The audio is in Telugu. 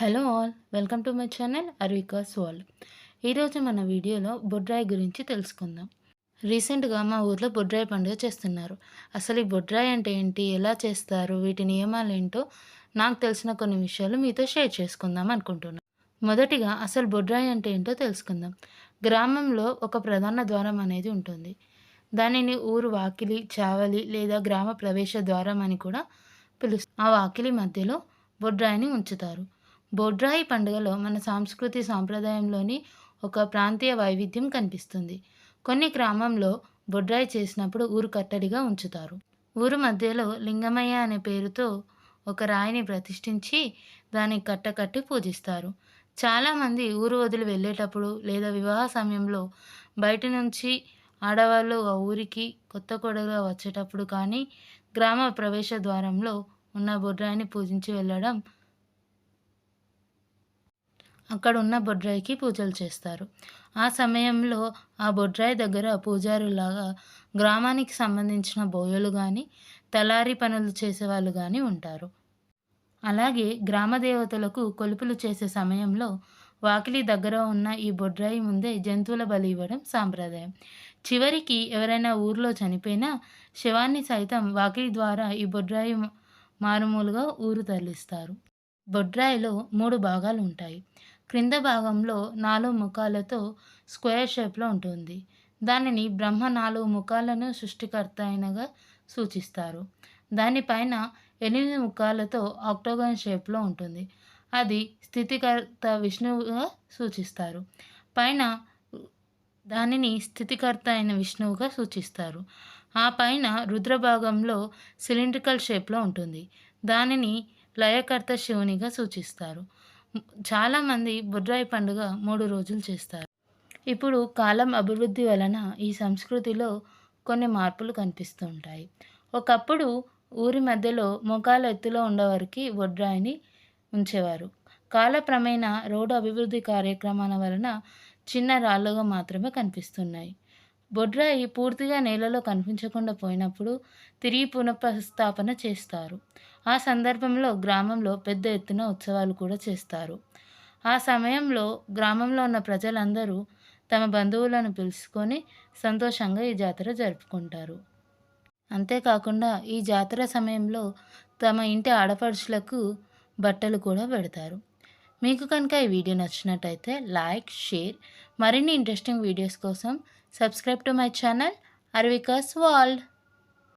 Hello all welcome to my channel Arvikas world. ఈరోజు మన వీడియోలో బొడ్రాయి గురించి తెలుసుకుందాం. రీసెంట్గా మా ఊర్లో బొడ్రాయి పండుగ చేస్తున్నారు. అసలు ఈ బొడ్రాయి అంటే ఏంటి ఎలా చేస్తారు వీటి నియమాలు ఏంటో నాకు తెలిసిన కొన్ని విషయాలు మీతో షేర్ చేసుకుందాం అనుకుంటున్నాను మొదటిగా అసలు బొడ్రాయి అంటే ఏంటో తెలుసుకుందాం. గ్రామంలో ఒక ప్రధాన ద్వారం అనేది ఉంటుంది. దానిని ఊరు వాకిలి చావలి లేదా గ్రామ ప్రవేశ ద్వారం అని కూడా పిలుస్తారు. ఆ వాకిలి మధ్యలో బొడ్రాయిని ఉంచుతారు. బొడ్రాయి పండుగలో మన సాంస్కృతి సాంప్రదాయంలోని ఒక ప్రాంతీయ వైవిధ్యం కనిపిస్తుంది. కొన్ని గ్రామంలో బొడ్రాయి చేసినప్పుడు ఊరు కట్టడిగా ఉంచుతారు. ఊరు మధ్యలో లింగమయ్య అనే పేరుతో ఒక రాయిని ప్రతిష్ఠించి దాన్ని కట్టకట్టి పూజిస్తారు. చాలామంది ఊరు వదిలి వెళ్ళేటప్పుడు లేదా వివాహ సమయంలో బయట నుంచి ఆడవాళ్ళు ఆ ఊరికి కొత్త కొడగా వచ్చేటప్పుడు కానీ గ్రామ ప్రవేశ ద్వారంలో ఉన్న బొడ్రాయిని పూజించి వెళ్ళడం అక్కడ ఉన్న బొడ్రాయికి పూజలు చేస్తారు. ఆ సమయంలో ఆ బొడ్రాయి దగ్గర పూజారులాగా గ్రామానికి సంబంధించిన బోయలు కానీ తలారి పనులు చేసేవాళ్ళు కానీ ఉంటారు. అలాగే గ్రామ దేవతలకు కొలుపులు చేసే సమయంలో వాకిలి దగ్గర ఉన్న ఈ బొడ్రాయి ముందే జంతువుల బలి ఇవ్వడం సాంప్రదాయం. చివరికి ఎవరైనా ఊర్లో చనిపోయినా శవాన్ని సైతం వాకిలి ద్వారా ఈ బొడ్రాయి మారుమూలుగా ఊరు తరలిస్తారు. బొడ్రాయిలో మూడు భాగాలు ఉంటాయి. క్రింద భాగంలో నాలుగు ముఖాలతో స్క్వేర్ షేప్లో ఉంటుంది. దానిని బ్రహ్మ నాలుగు ముఖాలను సృష్టికర్త అయినగా సూచిస్తారు దానిపైన ఎనిమిది ముఖాలతో ఆక్టోగన్ షేప్లో ఉంటుంది. అది స్థితికర్త విష్ణువుగా సూచిస్తారు. పైన దానిని స్థితికర్త అయిన విష్ణువుగా సూచిస్తారు. ఆ పైన రుద్రభాగంలో సిలిండ్రికల్ షేప్లో ఉంటుంది. దానిని లయకర్త శివునిగా సూచిస్తారు. చాలామంది బుర్రాయి పండుగ మూడు రోజులు చేస్తారు. ఇప్పుడు కాలం అభివృద్ధి వలన ఈ సంస్కృతిలో కొన్ని మార్పులు కనిపిస్తూ ఉంటాయి ఒకప్పుడు ఊరి మధ్యలో మొఖాల ఎత్తులో ఉండేవారికి బొడ్రాయిని ఉంచేవారు. కాలక్రమేణా రోడ్డు అభివృద్ధి కార్యక్రమాల వలన చిన్న రాళ్ళుగా మాత్రమే కనిపిస్తున్నాయి. బొడ్రాయి పూర్తిగా నేలలో కనిపించకుండా పోయినప్పుడు తిరిగి పునఃస్థాపన చేస్తారు. ఆ సందర్భంలో గ్రామంలో పెద్ద ఎత్తున ఉత్సవాలు కూడా చేస్తారు. ఆ సమయంలో గ్రామంలో ఉన్న ప్రజలందరూ తమ బంధువులను పిలుచుకొని సంతోషంగా ఈ జాతర జరుపుకుంటారు. అంతేకాకుండా ఈ జాతర సమయంలో తమ ఇంటి ఆడపడుచులకు బట్టలు కూడా పెడతారు. మీకు కనుక ఈ వీడియో నచ్చినట్టయితే లైక్ షేర్ మరిన్ని ఇంట్రెస్టింగ్ వీడియోస్ కోసం subscribe to my channel Arvikas world.